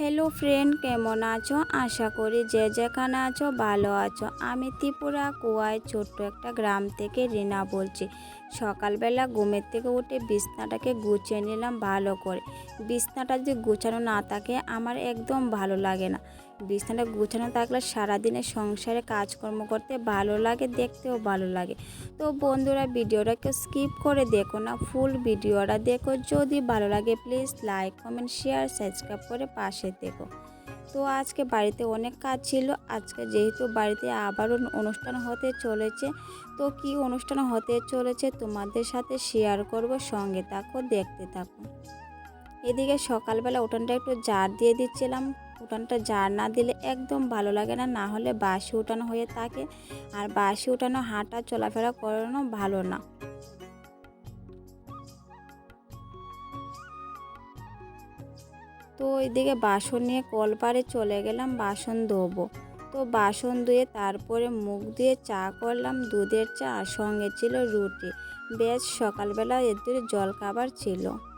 Hello friend কেমন আছো? আশা করি যে যেখানে আছো ভালো আছো। আমি ত্রিপুরা, কুয়ায় ছোট্ট একটা গ্রাম থেকে রিনা বলছি। সকালবেলা ঘুমের থেকে উঠে বিছনাটাকে গুছিয়ে নিলাম ভালো করে। বিছনাটা যদি গুছানো না থাকে, আমার একদম ভালো লাগে না। বিছনাটা গুছানো থাকলে সারাদিনের সংসারে কাজকর্ম করতে ভালো লাগে, দেখতেও ভালো লাগে। তো বন্ধুরা ভিডিওটাকে স্কিপ করে দেখো না, ফুল ভিডিওটা দেখো। যদি ভালো লাগে, please like, comment, share, subscribe করে পাশে দেখো তো আজকে বাড়িতে অনেক কাজ ছিল। আজকে যেহেতু বাড়িতে আবারও অনুষ্ঠান হতে চলেছে, তো কি অনুষ্ঠান হতে চলেছে তোমাদের সাথে শেয়ার করব, সঙ্গে থাকো, দেখতে থাকো। এদিকে সকালবেলা উঠানটা একটু জার দিয়ে দিচ্ছিলাম। উঠানটা জার না দিলে একদম ভালো লাগে না। না হলে বাসি উঠানো হয়ে থাকে। আর বাসি উঠানো হাঁটা চলাফেরা করানো ভালো না। তো এদিকে বাসন নিয়ে কলপারে চলে গেলাম, বাসন ধোবো। তো বাসন ধুয়ে তারপরে মুখ দিয়ে চা করলাম, দুধের চা আর সঙ্গে ছিল রুটি। বেশ সকালবেলা এদের জল খাবার ছিল।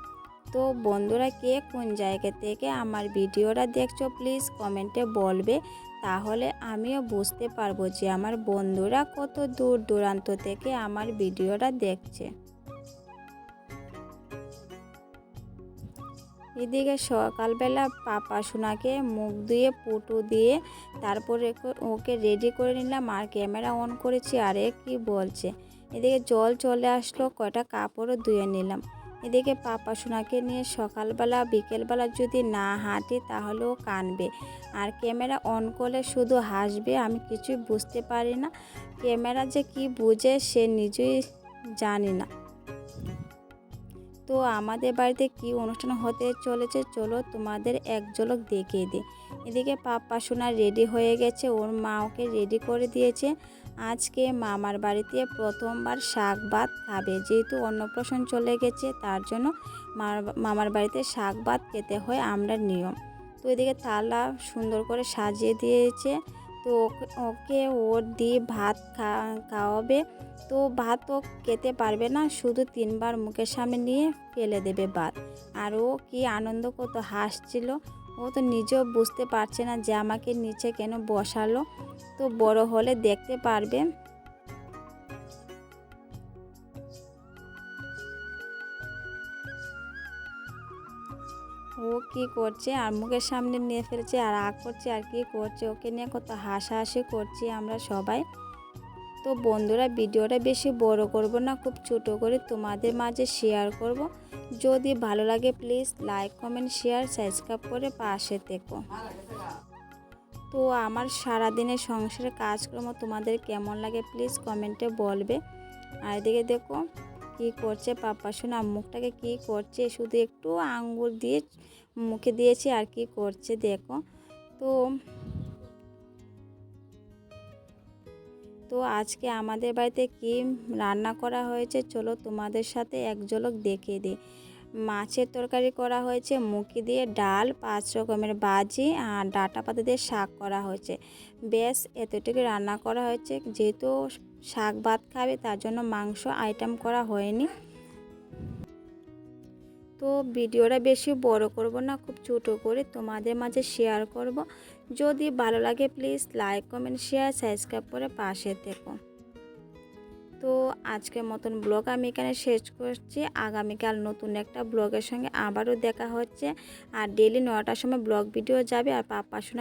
তো বন্ধুরা, কে কোন জায়গা থেকে আমার ভিডিওটা দেখছ প্লিজ কমেন্টে বলবে। তাহলে আমিও বুঝতে পারব যে আমার বন্ধুরা কত দূর দূরান্ত থেকে আমার ভিডিওটা দেখছে। এদিকে সকালবেলা পাপা সোনাকে মুখ দিয়ে পুটু দিয়ে তারপরে ওকে রেডি করে নিলাম আর ক্যামেরা অন করেছি, আরে কি বলছে? এদিকে জল চলে আসলো, কয়টা কাপড়ও ধুয়ে নিলাম। এদিকে পাপা সোনাকে নিয়ে সকালবেলা, বিকেলবেলা যদি না হাঁটে তাহলেও কানবে। আর ক্যামেরা অন করলে শুধু হাসবে, আমি কিছুই বুঝতে পারি না। ক্যামেরা যে কি বুঝে সে নিজেই জানি না। তো আমাদের বাড়িতে কি অনুষ্ঠান হতে চলেছে? চলো তোমাদের এক ঝলক দেখিয়ে দিই। এদিকে পাপ্পা সোনা রেডি হয়ে গেছে। ওর মা ওকে রেডি করে দিয়েছে। আজকে মামার বাড়িতে প্রথমবার শাক ভাত খাবে। যেহেতু অন্নপ্রাশন চলে গেছে, তার জন্য মামার বাড়িতে শাক ভাত খেতে হয় আমরা নিয়ম। তো এদিকে থালা সুন্দর করে সাজিয়ে দিয়েছে। তো ওকে ওর দিয়ে ভাত খাওয়াবে। তো ভাত ও খেতে পারবে না, শুধু তিনবার মুখের সামনে নিয়ে ফেলে দেবে ভাত। আর ও কি আনন্দ করতো হাসছিল, ও তো নিজেও বুঝতে পারছে না যে আমাকে নিচে কেন বসালো। তো বড় হলে দেখতে পারবে। ও কি করছে? আর মুখের সামনে নিয়ে ফেলছে, আর আগ করছে, আর কি করছে? ওকে নিয়ে কত হাসাহাসি করছি আমরা সবাই। তো বন্ধুরা, ভিডিওটা বেশি বড় করব না, খুব ছোট করে তোমাদের মাঝে শেয়ার করব। যদি ভালো লাগে please like comment share subscribe করে পাশে থেকো। তো আমার সারাদিনের সংসারের কাজকর্ম তোমাদের কেমন লাগে প্লিজ কমেন্টে বলবে। আর এদিকে দেখো কি করছে? পাপা শোনা মুখটাকে কি করছে? শুধু একটু আঙ্গুল দিয়ে মুখে দিয়েছি আর কি করছে দেখো। তো তো আজকে আমাদের বাড়িতে কি রান্না করা হয়েছে? চলো তোমাদের সাথে এক ঝলক দেখিয়ে দিই। মাছের তরকারি করা হয়েছে, মুখি দিয়ে ডাল, পাঁচ রকমের বাজি আর ডাটা পাতা দিয়ে শাক করা হয়েছে। বেশ, এতটুকু রান্না করা হয়েছে। যেহেতু শাক ভাত খাবে, তার জন্য মাংস আইটেম করা হয়নি। তো ভিডিওটা বেশি বড় করব না, খুব ছোটো করে তোমাদের মাঝে শেয়ার করব। যদি ভালো লাগে please like comment share subscribe করে পাশে থেকো। তো আজকের মতন ব্লগ আমি এখানে শেষ করছি। আগামীকাল নতুন একটা ব্লগের সঙ্গে আবারও দেখা হচ্ছে। আর ডেলি নটার সময় ব্লগ ভিডিও যাবে। আর পাপা শোনা